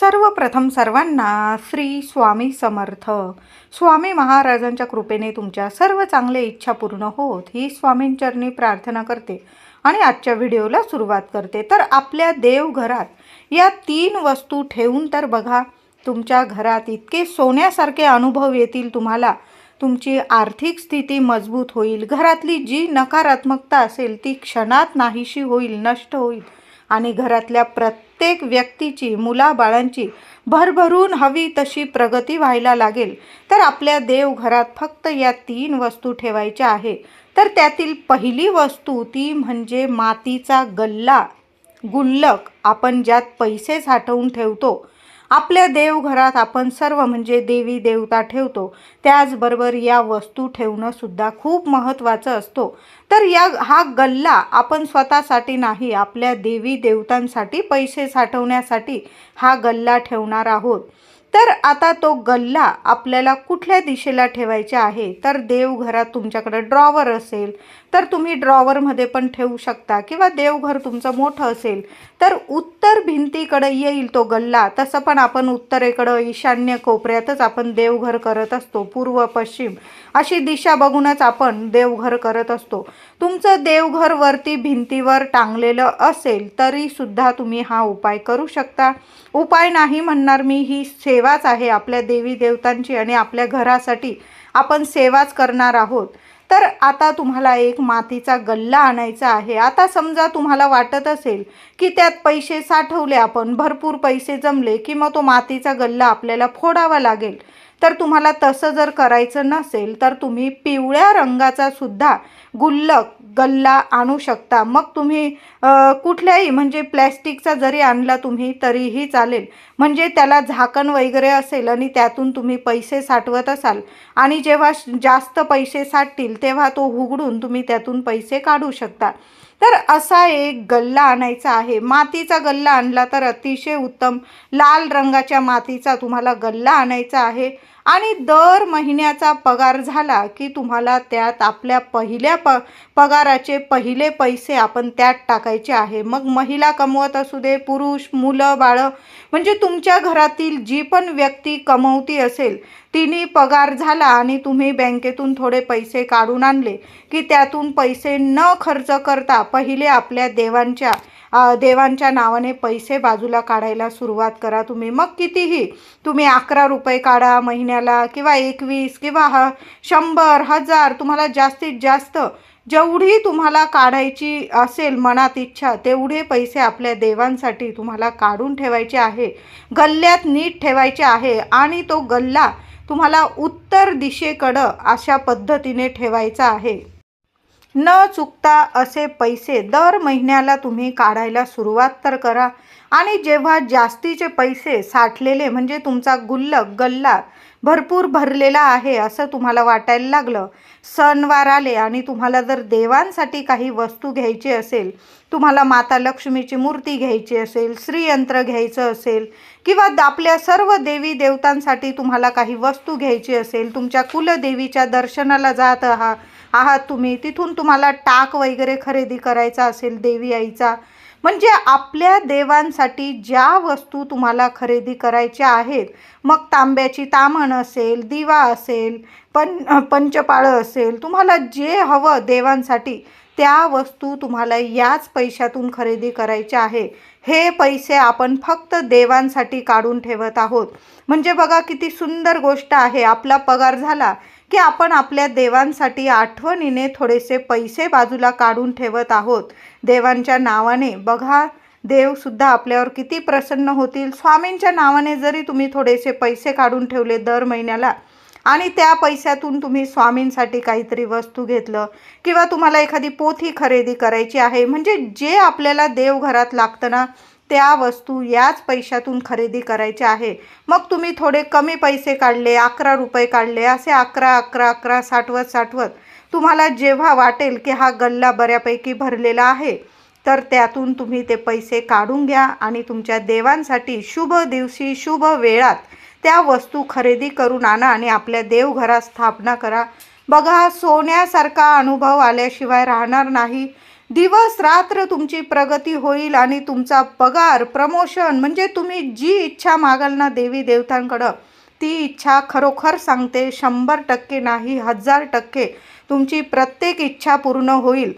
सर्वप्रथम सर्वांना श्री स्वामी समर्थ. स्वामी महाराजांच्या कृपेने तुमच्या सर्व चांगल्या इच्छा पूर्ण होत. ही स्वामींचरणी प्रार्थना करते आणि आजच्या व्हिडिओला सुरुवात करते. तर आपल्या देवघरात या तीन वस्तू ठेवून तर बघा तुमच्या घरात इतके सोन्यासारखे अनुभव येतील तुम्हाला. तुमची आर्थिक स्थिती मजबूत होईल. घरातली जी नकारात्मकता असेल ती क्षणात नाहीशी होईल नष्ट होईल. आणि घरातल्या प्रत्येक व्यक्तीची मुलाबाळांची भरभरून हवी तशी प्रगती व्हायला लागेल. तर आपल्या देवघरात फक्त या तीन वस्तू ठेवायच्या आहे. तर त्यातील पहिली वस्तू ती म्हणजे मातीचा गल्ला गुल्लक. आपण ज्यात पैसे साठवून ठेवतो आपल्या देवघरात आपण सर्व म्हणजे देवी देवता ठेवतो. त्याचबरोबर या वस्तू ठेवणं सुद्धा खूप महत्त्वाचं असतो. तर या हा गल्ला आपण स्वतःसाठी नाही आपल्या देवी देवतांसाठी पैसे साठवण्यासाठी हा गल्ला ठेवणार आहोत. तर आता तो गल्ला आपल्याला कुठल्या दिशेला ठेवायचा आहे? तर देवघरात तुमच्याकडं ड्रॉवर असेल तर तुम्ही ड्रॉवरमध्ये पण ठेवू शकता किंवा देवघर तुमचं मोठं असेल तर उत्तर भिंतीकडं येईल तो गल्ला. तसं पण आपण उत्तरेकडं ईशान्य कोपऱ्यातच आपण देवघर करत असतो पूर्व पश्चिम. अशी दिशा बघूनच आपण देवघर करत असतो. तुमचं देवघर वरती भिंतीवर टांगलेलं असेल तरीसुद्धा तुम्ही हा उपाय करू शकता. उपाय नाही म्हणणार मी ही सेवाच आहे आपल्या देवी देवतांची आणि आपल्या घरासाठी. आपण सेवाच करणार आहोत. तर आता तुम्हाला एक मातीचा गल्ला आणायचा आहे. आता समजा तुम्हाला वाटत असेल की त्यात पैसे साठवले आपण भरपूर पैसे जमले की मग तो मातीचा गल्ला आपल्याला फोडावा लागेल. तर तुम्हाला तसं जर करायचं नसेल तर तुम्ही पिवळ्या रंगाचा सुद्धा गुल्लक गल्ला आणू शकता. मग तुम्ही कुठल्याही म्हणजे प्लॅस्टिकचा जरी आणला तुम्ही तरीही चालेल. म्हणजे त्याला झाकण वगैरे असेल आणि त्यातून तुम्ही पैसे साठवत असाल आणि जेव्हा श- जास्त पैसे साठतील तेव्हा तो उघडून तुम्ही त्यातून पैसे काढू शकता. तर असा एक गल्ला आणायचा आहे. मातीचा गल्ला आणला तर अतिशय उत्तम. लाल रंगाच्या मातीचा तुम्हाला गल्ला आणायचा आहे. आणि दर महिन्याचा पगार झाला की तुम्हाला त्यात आपल्या पहिल्या प पगाराचे पहिले पैसे आपण त्यात टाकायचे आहे. मग महिला कमवत असू दे पुरुष मुलं बाळं म्हणजे तुमच्या घरातील जी पण व्यक्ती कमवती असेल तिने पगार झाला आणि तुम्ही बँकेतून थोडे पैसे काढून आणले की त्यातून पैसे न खर्च करता पहिले आपल्या देवांच्या देवांच्या नावाने पैसे बाजूला काढायला सुरुवात करा. तुम्ही मग कितीही तुम्ही अकरा रुपये काढा महिन्याला किंवा एकवीस किंवा ह शंभर हजार तुम्हाला जास्तीत जास्त जेवढी तुम्हाला काढायची असेल मनात इच्छा तेवढे पैसे आपल्या देवांसाठी तुम्हाला काढून ठेवायचे आहे. गल्ल्यात नीट ठेवायचे आहे आणि तो गल्ला तुम्हाला उत्तर दिशेकडं अशा पद्धतीने ठेवायचा आहे. न चुकता असे पैसे दर महिन्याला तुम्ही काढायला सुरुवात तर करा. आणि जेव्हा जास्तीचे पैसे साठलेले म्हणजे तुमचा गुल्लक गल्ला भरपूर भरलेला आहे असं तुम्हाला वाटायला लागलं सणवार आले आणि तुम्हाला जर देवांसाठी काही वस्तू घ्यायची असेल तुम्हाला माता लक्ष्मीची मूर्ती घ्यायची असेल श्रीयंत्र घ्यायचं असेल किंवा आपल्या सर्व देवी देवतांसाठी तुम्हाला काही वस्तू घ्यायची असेल तुमच्या कुलदेवीच्या दर्शनाला जात आहात आहात तुम्ही तिथून तुम्हाला टाक वगैरे खरेदी करायचा असेल देवी आईचा. म्हणजे आपल्या देवांसाठी ज्या वस्तू तुम्हाला खरेदी करायच्या आहेत मग तांब्याची तामण असेल दिवा असेल पण पंचपाळं असेल तुम्हाला जे हवं देवांसाठी त्या वस्तू तुम्हाला याच पैशातून खरेदी करायच्या आहे. हे पैसे आपण फक्त देवांसाठी काढून ठेवत आहोत. म्हणजे बघा किती सुंदर गोष्ट आहे आपला पगार झाला की आपण आपल्या देवांसाठी आठवणीने थोडेसे पैसे बाजूला काढून ठेवत आहोत. देवांच्या नावाने. बघा देवसुद्धा आपल्यावर किती प्रसन्न होतील. स्वामींच्या नावाने जरी तुम्ही थोडेसे पैसे काढून ठेवले दर महिन्याला आणि त्या पैशातून तुम्ही स्वामींसाठी काहीतरी वस्तू घेतलं किंवा तुम्हाला एखादी पोथी खरेदी करायची आहे म्हणजे जे आपल्याला देवघरात लागतं ना त्या वस्तू याच पैशातून खरेदी करायच्या आहे. मग तुम्ही थोडे कमी पैसे काढले अकरा रुपये काढले असे अकरा अकरा अकरा साठवत साठवत तुम्हाला जेव्हा वाटेल की हा गल्ला बऱ्यापैकी भरलेला आहे तर त्यातून तुम्ही ते पैसे काढून घ्या आणि तुमच्या देवांसाठी शुभ दिवशी शुभ वेळात त्या वस्तू खरेदी करून आणा आणि आपल्या देवघरात स्थापना करा. बघा सोन्यासारखा अनुभव आल्याशिवाय राहणार नाही. दिवस रात्र तुमची प्रगती होईल आणि तुमचा पगार प्रमोशन म्हणजे तुम्ही जी इच्छा मागाल ना देवी देवतांकडं ती इच्छा खरोखर सांगते शंभर टक्के नाही हजार टक्के तुमची प्रत्येक इच्छा पूर्ण होईल.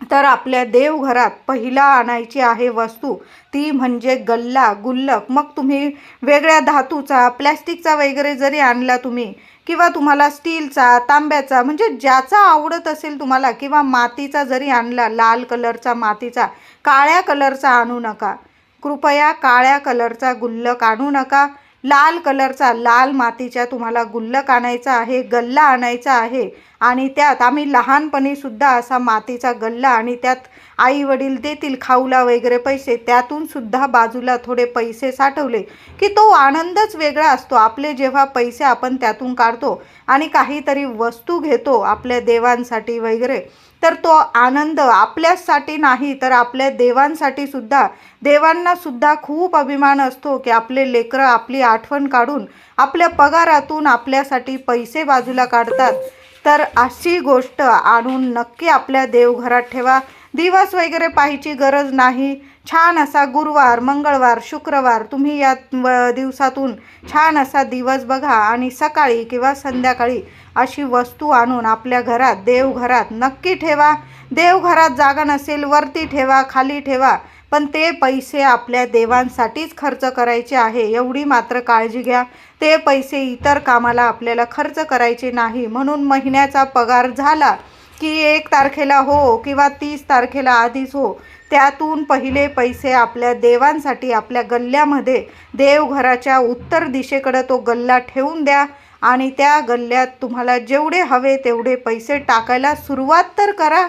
तर आपल्या देवघरात पहिला आणायची आहे वस्तू ती म्हणजे गल्ला गुल्लक. मग तुम्ही वेगळ्या धातूचा प्लॅस्टिकचा वगैरे जरी आणला तुम्ही किंवा तुम्हाला स्टीलचा तांब्याचा म्हणजे ज्याचा आवडत असेल तुम्हाला किंवा मातीचा जरी आणला लाल कलरचा मातीचा काळ्या कलरचा आणू नका. कृपया काळ्या कलरचा गुल्लक आणू नका. लाल कलरचा लाल मातीच्या तुम्हाला गुल्लक आणायचा आहे गल्ला आणायचा आहे आणि त्यात आम्ही लहानपणीसुद्धा असा मातीचा गल्ला आणि त्यात आई वडील देतील खाऊला वगैरे पैसे त्यातून सुद्धा बाजूला थोडे पैसे साठवले की तो आनंदच वेगळा असतो. आपले जेव्हा पैसे आपण त्यातून काढतो आणि काहीतरी वस्तू घेतो आपल्या देवांसाठी वगैरे तर तो आनंद आपल्यासाठी नाही तर आपल्या देवांसाठी सुद्धा. देवांना सुद्धा खूप अभिमान असतो की आपले लेकरं आपली आठवण काढून आपल्या पगारातून आपल्यासाठी पैसे बाजूला काढतात. तर अशी गोष्ट आणून नक्की आपल्या देवघरात ठेवा. दिवस वगैरे पाहायची गरज नाही. छान असा गुरुवार मंगळवार शुक्रवार तुम्ही या व- दिवसातून छान असा दिवस बघा आणि सकाळी किंवा संध्याकाळी अशी वस्तू आणून आपल्या घरात देवघरात नक्की ठेवा. देवघरात जागा नसेल वरती ठेवा खाली ठेवा. पण ते पैसे आपल्या देवांसाठीच खर्च करायचे आहे एवढी मात्र काळजी घ्या. ते पैसे इतर कामाला आपल्याला खर्च करायचे नाही. म्हणून महिन्याचा पगार झाला की एक तारखेला हो किंवा तीस तारखेला आधीच हो. त्यातून पहिले पैसे आपल्या देवांसाठी आपल्या गल्ल्यामध्ये देवघराच्या उत्तर दिशेकडं तो गल्ला ठेवून द्या. आणि त्या गल्ल्यात तुम्हाला जेवढे हवे तेवढे पैसे टाकायला सुरुवात तर करा.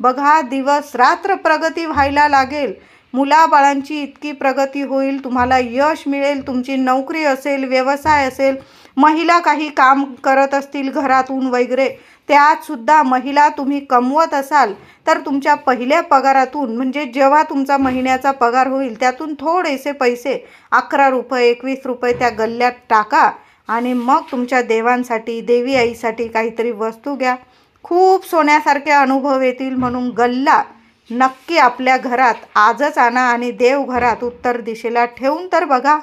बघा दिवस रात्र प्रगती व्हायला लागेल. मुलाबाळांची इतकी प्रगती होईल तुम्हाला यश मिळेल तुमची नोकरी असेल व्यवसाय असेल महिला काही काम करत असतील घरातून वगैरे त्यातसुद्धा महिला तुम्ही कमवत असाल तर तुमच्या पहिल्या पगारातून म्हणजे जेव्हा तुमचा महिन्याचा पगार होईल त्यातून थोडेसे पैसे अकरा रुपये एकवीस रुपये त्या गल्ल्यात टाका. आणि मग तुमच्या देवांसाठी देवी आईसाठी काहीतरी वस्तू घ्या. खूप सोन्यासारखे अनुभव येतील म्हणून गल्ला नक्की आपल्या घरात आजच आणा आणि देवघरात उत्तर दिशेला ठेवून तर बघा.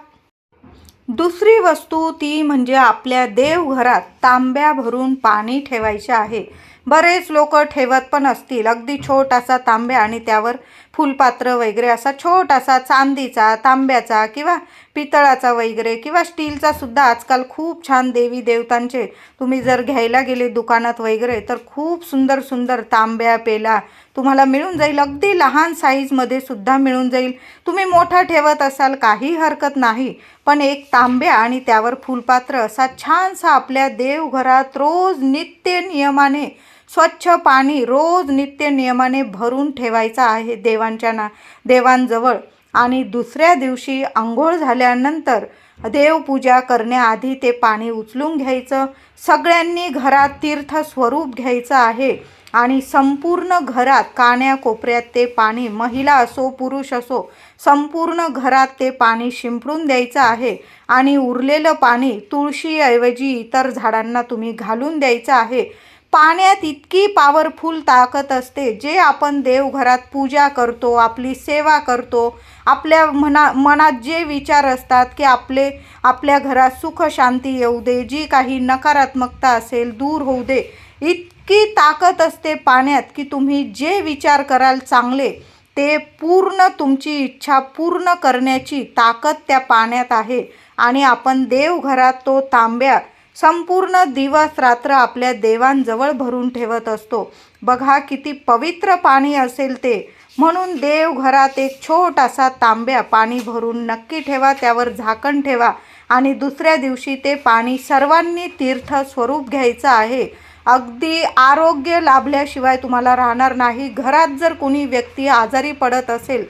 दुसरी वस्तू ती म्हणजे आपल्या देवघरात तांब्या भरून पाणी ठेवायचे आहे. बरेच लोक ठेवत पण असतील. अगदी छोटासा तांब्या आणि त्यावर फुलपात्र वगैरे असा छोटासा चांदीचा तांब्याचा किंवा पितळाचा वगैरे किंवा स्टीलचा सुद्धा आजकाल खूप छान देवी देवतांचे. तुम्ही जर घ्यायला गेले दुकानात वगैरे तर खूप सुंदर सुंदर तांब्या पेला तुम्हाला मिळून जाईल. अगदी लहान साईजमध्ये सुद्धा मिळून जाईल. तुम्ही मोठा ठेवत असाल काही हरकत नाही. पण एक तांब्या आणि त्यावर फुलपात्र असा छानसा आपल्या देवघरात रोज नित्य नियमाने स्वच्छ पाणी रोज नित्य नियमाने भरून ठेवायचं आहे देवांच्या ना देवांजवळ. आणि दुसऱ्या दिवशी आंघोळ झाल्यानंतर देवपूजा करण्याआधी ते पाणी उचलून घ्यायचं. सगळ्यांनी घरात तीर्थ स्वरूप घ्यायचं आहे आणि संपूर्ण घरात कान्या कोपऱ्यात ते पाणी महिला असो पुरुष असो संपूर्ण घरात ते पाणी शिंपडून द्यायचं आहे आणि उरलेलं पाणी तुळशीऐवजी इतर झाडांना तुम्ही घालून द्यायचं आहे. पाण्यात इतकी पॉवरफुल ताकद असते. जे आपण देवघरात पूजा करतो आपली सेवा करतो आपल्या मना मनात जे विचार असतात की आपले आपल्या घरात सुख शांती येऊ दे जी काही नकारात्मकता असेल दूर होऊ दे इतकी ताकद असते पाण्यात की तुम्ही जे विचार कराल चांगले ते पूर्ण तुमची इच्छा पूर्ण करण्याची ताकद त्या पाण्यात आहे. आणि आपण देवघरात तो तांब्या संपूर्ण दिवस रात्र आपल्या देवांजवळ भरून ठेवत असतो. बघा किती पवित्र पाणी असेल ते. म्हणून देवघरात एक छोटासा तांब्या पाणी भरून नक्की ठेवा त्यावर झाकण ठेवा आणि दुसऱ्या दिवशी ते पाणी सर्वांनी तीर्थ स्वरूप घ्यायचं आहे. अगदी आरोग्य लाभल्याशिवाय तुम्हाला राहणार नाही. घरात जर कोणी व्यक्ती आजारी पडत असेल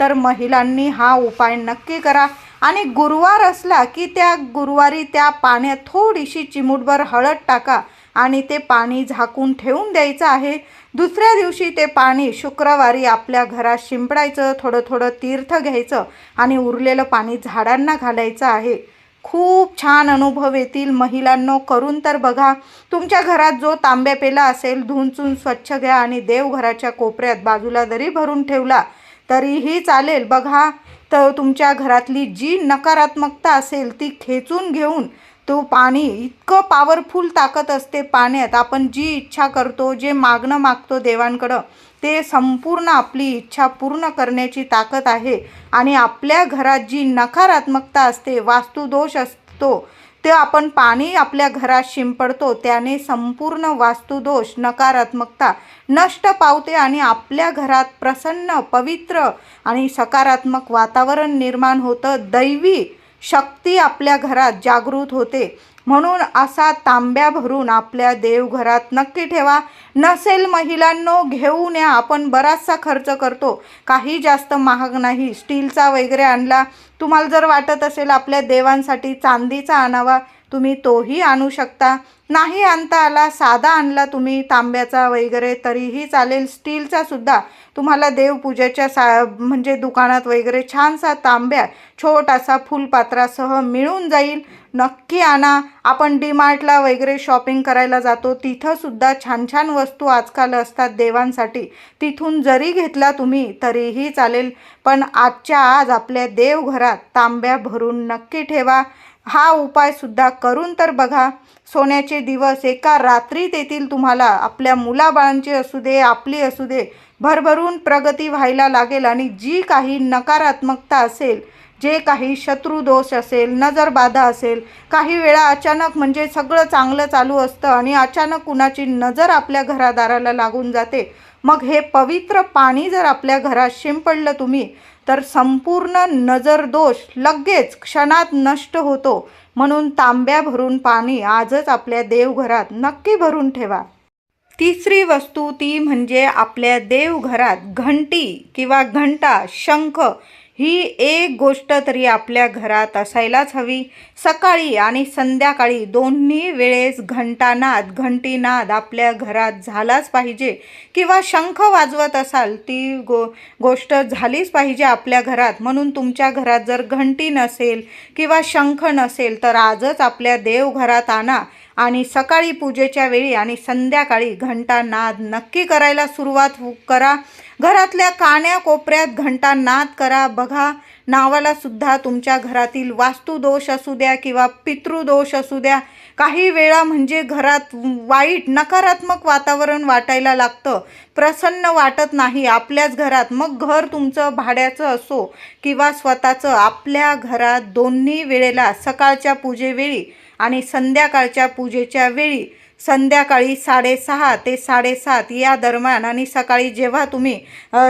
तर महिलांनी हा उपाय नक्की करा. आणि गुरुवार असला की त्या गुरुवारी त्या पाण्यात थोडीशी चिमूटभर हळद टाका आणि ते पाणी झाकून ठेवून द्यायचं आहे. दुसऱ्या दिवशी ते पाणी शुक्रवारी आपल्या घरात शिंपडायचं थोडं थोडं तीर्थ घ्यायचं आणि उरलेलं पाणी झाडांना घालायचं आहे. खूप छान अनुभव येतील महिलांनो करून तर बघा. तुमच्या घरात जो तांब्या पेला असेल धुंचून स्वच्छ घ्या आणि देवघराच्या कोपऱ्यात बाजूला जरी भरून ठेवला तरीही चालेल. बघा तर तुमच्या घरातली जी नकारात्मकता असेल ती खेचून घेऊन तो पाणी इतकं पॉवरफुल ताकद असते पाण्यात. आपण जी इच्छा करतो जे मागणं मागतो देवांकडं ते संपूर्ण आपली इच्छा पूर्ण करण्याची ताकद आहे. आणि आपल्या घरात जी नकारात्मकता असते वास्तुदोष असतो ते आपण पाणी आपल्या घरात शिंपडतो त्याने संपूर्ण वास्तुदोष नकारात्मकता नष्ट पावते आणि आपल्या घरात प्रसन्न पवित्र आणि सकारात्मक वातावरण निर्माण होतं. दैवी शक्ती आपल्या घरात जागृत होते. म्हणून असा तांब्या भरून आपल्या देवघरात नक्की ठेवा. नसेल महिलांनो घेऊन या. आपण बराचसा खर्च करतो. काही जास्त महाग नाही. स्टीलचा वगैरे आणला तुम्हाला जर वाटत असेल आपल्या देवांसाठी चांदीचा आणावा तुम्ही तोही आणू शकता. नाही आणता आला साधा आणला तुम्ही तांब्याचा वगैरे तरीही चालेल. स्टीलचा सुद्धा. तुम्हाला देवपूजेच्या सा म्हणजे दुकानात वगैरे छानसा तांब्या छोटासा फुलपात्रासह मिळून जाईल. नक्की आणा. आपण डीमार्टला वगैरे शॉपिंग करायला जातो. तिथंसुद्धा छान छान वस्तू आजकाल असतात देवांसाठी. तिथून जरी घेतला तुम्ही तरीही चालेल. पण आजच्या आज आपल्या देवघरात तांब्या भरून नक्की ठेवा. हा उपायसुद्धा करून तर बघा. सोन्याचे दिवस एका रात्रीत येतील तुम्हाला. आपल्या मुलाबाळांची असू दे आपली असू दे. भरभरून प्रगती व्हायला लागेल आणि जी काही नकारात्मकता असेल जे काही शत्रुदोष असेल नजरबाधा असेल काही वेळा अचानक म्हणजे सगळं चांगलं चालू असतं आणि अचानक कुणाची नजर आपल्या घरादाराला लागून जाते. मग हे पवित्र पाणी जर आपल्या घरात शिंपडलं तुम्ही तर संपूर्ण नजरदोष लगेच क्षणात नष्ट होतो. म्हणून तांब्या भरून पाणी आजच आपल्या देवघरात नक्की भरून ठेवा. तिसरी वस्तू ती म्हणजे आपल्या देवघरात घंटी किंवा घंटा शंख ही एक गोष्ट तरी आपल्या घरात असायलाच हवी. सकाळी आणि संध्याकाळी दोन्ही वेळेस घंटानाद घंटीनाद आपल्या घरात झालाच पाहिजे. किंवा शंख वाजवत असाल ती गो गोष्ट झालीच पाहिजे आपल्या घरात. म्हणून तुमच्या घरात जर घंटी नसेल किंवा शंख नसेल तर आजच आपल्या देवघरात आणा. आणि सकाळी पूजेच्या वेळी आणि संध्याकाळी घंटा नाद नक्की करायला सुरुवात करा. घरातल्या काण्या कोपऱ्यात घंटा नाद करा. बघा नावाला सुद्धा तुमच्या घरातील वास्तुदोष असू द्या किंवा पितृदोष असू द्या काही वेळा म्हणजे घरात वाईट नकारात्मक वातावरण वाटायला लागतं. प्रसन्न वाटत नाही आपल्याच घरात. मग घर तुमचं भाड्याचं असो किंवा स्वतःचं आपल्या घरात दोन्ही वेळेला सकाळच्या पूजेवेळी आणि संध्याकाळच्या पूजेच्या वेळी संध्याकाळी साडेसहा ते साडेसात या दरम्यान आणि सकाळी जेव्हा तुम्ही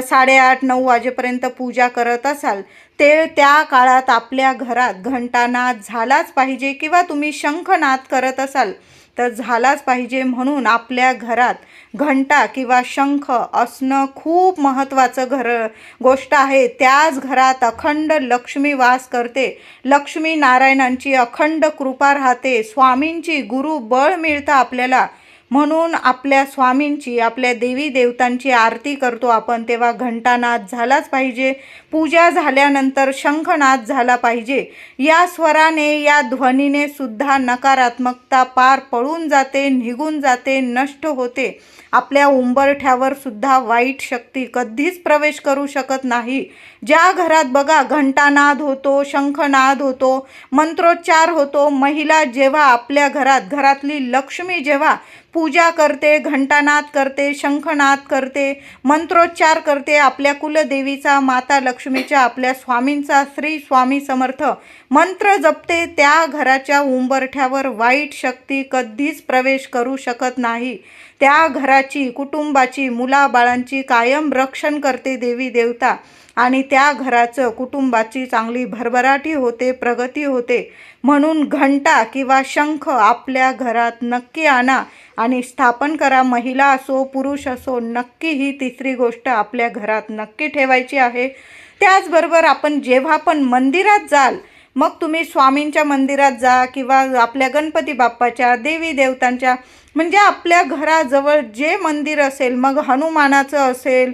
साडेआठ नऊ वाजेपर्यंत पूजा करत असाल ते त्या काळात आपल्या घरात घंटानाद झालाच पाहिजे किंवा तुम्ही शंखनाद करत असाल. तर झालाच पाहिजे म्हणून आपल्या घरात घंटा किंवा शंख असणं खूप महत्त्वाचं घर गोष्ट आहे. त्याच घरात अखंड लक्ष्मी वास करते. लक्ष्मी नारायणांची अखंड कृपा राहते. स्वामींची गुरु बळ मिळतं आपल्याला. म्हणून आपल्या स्वामींची आपल्या देवी देवतांची आरती करतो आपण तेव्हा घंटानाद झालाच पाहिजे. पूजा झाल्यानंतर शंखनाद झाला पाहिजे. या स्वराने या ध्वनीने सुद्धा नकारात्मकता पार पळून जाते निघून जाते नष्ट होते. आपल्या उंबरठ्यावर सुद्धा वाईट शक्ती कधीच प्रवेश करू शकत नाही. ज्या घरात बघा घंटानाद होतो शंखनाद होतो मंत्रोच्चार होतो महिला जेव्हा आपल्या घरात घरातली लक्ष्मी जेव्हा पूजा करते घंटानाद करते शंखनाद करते मंत्रोच्चार करते आपल्या कुलदेवीचा माता लक्ष्मीच्या आपल्या स्वामींचा श्री स्वामी समर्थ मंत्र जपते त्या घराच्या उंबरठ्यावर वाईट शक्ती कधीच प्रवेश करू शकत नाही. त्या घराची कुटुंबाची मुलाबाळांची कायम रक्षण करते देवी देवता. आणि त्या घराचं कुटुंबाची चांगली भरभराटी होते प्रगती होते. म्हणून घंटा किंवा शंख आपल्या घरात नक्की आणा आणि स्थापन करा. महिला असो पुरुष असो नक्की ही तिसरी गोष्ट आपल्या घरात नक्की ठेवायची आहे. त्याचबरोबर आपण जेव्हा पण मंदिरात जाल मग तुम्ही स्वामींच्या मंदिरात जा किंवा आपल्या गणपती बाप्पाच्या देवी देवतांच्या म्हणजे आपल्या घराजवळ जे मंदिर असेल मग हनुमानाचं असेल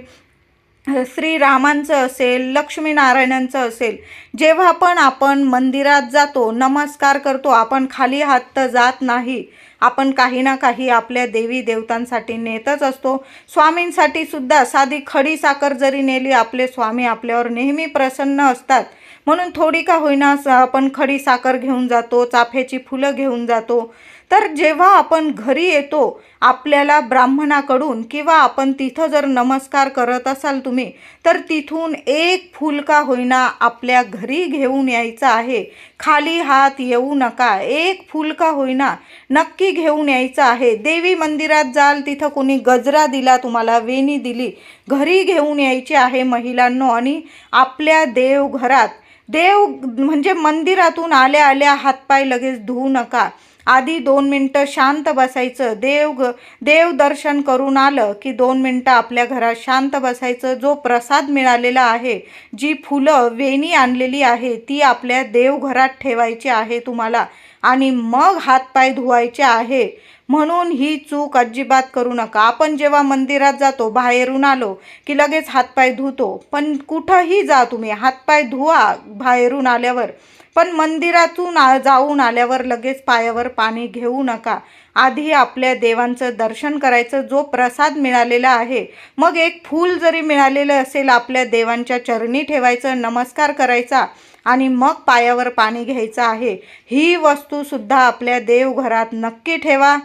श्रीरामांचं असेल लक्ष्मीनारायणांचं असेल जेव्हा पण आपण मंदिरात जातो नमस्कार करतो आपण खाली हात तर जात नाही. आपण काही ना काही आपल्या देवी देवतांसाठी नेतच असतो. स्वामींसाठी सुद्धा साधी खडी साखर जरी नेली आपले स्वामी आपल्यावर नेहमी प्रसन्न असतात. म्हणून थोडी का होईना आपण खडी साखर घेऊन जातो चाफ्याची फुलं घेऊन जातो. तर जेव्हा आपण घरी येतो आपल्याला ब्राह्मणाकडून किंवा आपण तिथं जर नमस्कार करत असाल तुम्ही तर तिथून एक फुलका होईना आपल्या घरी घेऊन यायचं आहे. खाली हात येऊ नका. एक फुलका होईना नक्की घेऊन यायचं आहे. देवी मंदिरात जाल तिथं कोणी गजरा दिला तुम्हाला वेणी दिली घरी घेऊन यायची आहे महिलांनो. आणि आपल्या देवघरात देव म्हणजे मंदिरातून आल्या आल्या हातपाय लगेच धुवू नका. आधी दोन मिनटं शांत बसायचं. देव ग देव दर्शन करून आलं की दोन मिनटं आपल्या घरात शांत बसायचं. जो प्रसाद मिळालेला आहे जी फुलं वेणी आणलेली आहे ती आपल्या देवघरात ठेवायची आहे तुम्हाला आणि मग हातपाय धुवायचे आहे. म्हणून ही चूक अजिबात करू नका. आपण जेव्हा मंदिरात जातो बाहेरून आलो की लगेच हातपाय धुतो. पण कुठंही जा तुम्ही हातपाय धुवा बाहेरून आल्यावर. पण मंदिरातून आ जाऊन आल्यावर लगेच पायावर पाणी घेऊ नका. आधी आपल्या देवांचं दर्शन करायचं जो प्रसाद मिळालेला आहे मग एक फूल जरी मिळालेलं असेल आपल्या देवांच्या चरणी ठेवायचं नमस्कार करायचा आणि मग पायावर पाणी घ्यायचं आहे ही वस्तूसुद्धा आपल्या देवघरात नक्की ठेवा.